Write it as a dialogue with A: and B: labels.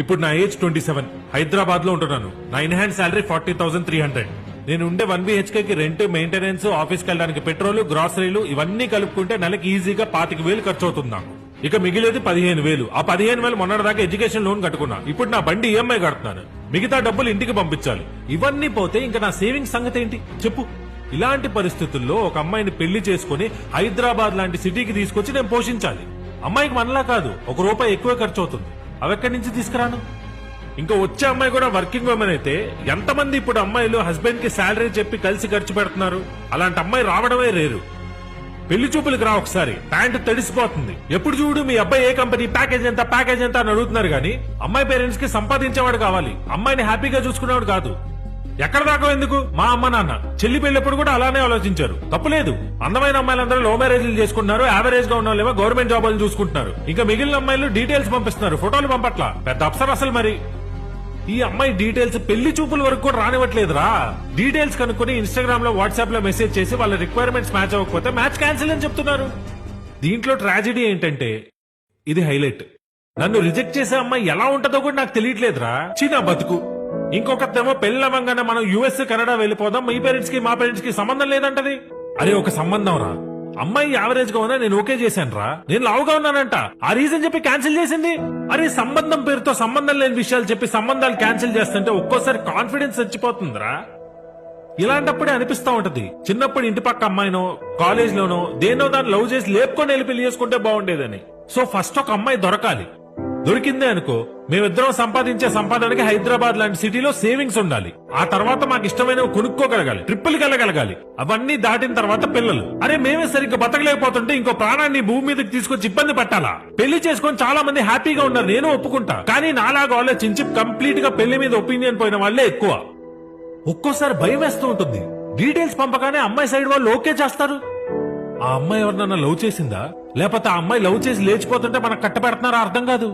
A: ఇప్పుడు నా age twenty seven. హైదరాబాద్లో ఉంటున్నాను. నా in hand salary forty thousand three hundred నేను ఉండే వన్ బిహెచ్కే కి రెంట్ మెయింటెనెన్స్ ఆఫీస్కి వెళ్ళడానికి పెట్రోల్ గ్రాసరీలు ఇవన్నీ కలుపుకుంటే నెలకి ఈజీగా పాతిక వేలు ఖర్చు అవుతుంది నాకు ఇక మిగిలేది పదిహేను వేలు. ఆ పదిహేను వేలు మొన్నటిదాకా ఎడ్యుకేషన్ లోన్ కట్టుకున్నా. ఇప్పుడు నా బండి ఈఎంఐ కడుతున్నాను మిగతా డబ్బులు ఇంటికి పంపించాలి. ఇవన్నీ పోతే ఇంకా నా సేవింగ్స్ సంగతి ఏంటి? చెప్పు. ఇలాంటి పరిస్థితుల్లో ఒక అమ్మాయిని పెళ్ళి చేసుకుని హైదరాబాద్ లాంటి సిటీకి తీసుకొచ్చి నేను పోషించాలి. అమ్మాయికి మనలా కాదు. ఒక రూపాయి ఎక్కువ ఖర్చు అవుతుంది అవెక్కడి నుంచి తీసుకురాను? ఇంకా వచ్చే అమ్మాయి కూడా వర్కింగ్ ఉమెన్ అయితే ఎంతమంది ఇప్పుడు అమ్మాయిలు హస్బెండ్కి శాలరీ చెప్పి కలిసి ఖర్చు పెడుతున్నారు? అలాంటి అమ్మాయి రావడమే రేరు. పెళ్ళి చూపులకు రా ఒకసారి. ప్యాంటు తడిసిపోతుంది. ఎప్పుడు చూడు మీ అబ్బాయి ఏ కంపెనీ ప్యాకేజ్ ఎంత ప్యాకేజ్ ఎంత అని అడుగుతున్నారు కానీ అమ్మాయి పేరెంట్స్కి సంపాదించేవాడు కావాలి. అమ్మాయిని హ్యాపీగా చూసుకునేవాడు కాదు. ఎక్కడ దాకా ఎందుకు? మా అమ్మ నాన్న. చెల్లి పెళ్ళప్పుడు కూడా అలానే ఆలోచించారు. తప్పులేదు. అందమైన అమ్మాయిలందరూ లో మ్యారేజ్లు చేసుకుంటున్నారు యావరేజ్గా ఉన్న వాళ్ళేమో గవర్నమెంట్ జాబులు చూసుకుంటున్నారు. ఇంకా మిగిలిన అమ్మాయిలు డీటెయిల్స్ పంపిస్తున్నారు ఫోటోలు పంపట్ల. పెద్ద అప్సర్ అసలు మరి. ఈ అమ్మాయి డీటెయిల్స్ పెళ్ళి చూపుల వరకు కూడా రానివ్వట్లేదురా. డీటెయిల్స్ కనుక్కుని ఇన్స్టాగ్రామ్లో వాట్సాప్లో మెసేజ్ చేసి వాళ్ళ రిక్వైర్మెంట్స్ మ్యాచ్ అవ్వకపోతే మ్యాచ్ క్యాన్సిల్ అని చెప్తున్నారు. దీంట్లో ట్రాజెడీ ఏంటంటే ఇది హైలైట్ నన్ను రిజెక్ట్ చేసే అమ్మాయి ఎలా ఉంటుందో కూడా నాకు తెలియట్లేదురా. చీనా బతుకు. ఇంకొకతేమో పెళ్ళవంగానే మనం యుఎస్ కెనడా వెళ్ళిపోదాం. మీ పేరెంట్స్కి మా పేరెంట్స్కి సంబంధం లేదంటది. అరే ఒక సంబంధం రా. అమ్మాయి యావరేజ్గా ఉన్నా నేను ఓకే చేశాను రా. నేను లావుగా ఉన్నానంట. ఆ రీజన్ చెప్పి క్యాన్సిల్ చేసింది. అరే సంబంధం పేరుతో సంబంధం లేని విషయాలు చెప్పి సంబంధాలు క్యాన్సిల్ చేస్తుంటే ఒక్కోసారి కాన్ఫిడెన్స్ చచ్చిపోతుందిరా. ఇలాంటప్పుడే అనిపిస్తా ఉంటది. చిన్నప్పుడు ఇంటి పక్క అమ్మాయినో కాలేజ్ లోనో దేనో దాన్ని లవ్ చేసి లేపుకొని వెళ్ళి పెళ్ళి చేసుకుంటే బాగుండేదని. సో ఫస్ట్ ఒక అమ్మాయి దొరకాలి. దొరికిందే అనుకో మేమిద్దరం సంపాదించే సంపాదనకి హైదరాబాద్ లాంటి సిటీలో సేవింగ్స్ ఉండాలి. ఆ తర్వాత మాకు ఇష్టమైనవి కొనుక్కోగలగాలి ట్రిప్పులు వెళ్ళగలగాలి. అవన్నీ దాటిన తర్వాత పిల్లలు. అరే మేమే సరిగ్గా బతకలేకపోతుంటే ఇంకో ప్రాణాన్ని భూమి మీదకి తీసుకొచ్చి ఇబ్బంది పట్టాలా? పెళ్ళి చేసుకొని చాలా మంది హ్యాపీగా ఉన్నారు నేను ఒప్పుకుంటా. కానీ నాలాగా ఆలోచించి కంప్లీట్గా పెళ్ళి మీద ఒపీనియన్ పోయిన వాళ్ళే ఎక్కువ. ఒక్కోసారి భయం వేస్తూ ఉంటుంది. డీటెయిల్స్ పంపగానే అమ్మాయి సైడ్ వాళ్ళు ఓకే చేస్తారు. ఆ అమ్మాయి ఎవరినన్నా లవ్ చేసిందా? లేకపోతే ఆ అమ్మాయి లవ్ చేసి లేచిపోతుంటే మనకు కట్టబెడుతున్నారా అర్థం కాదు.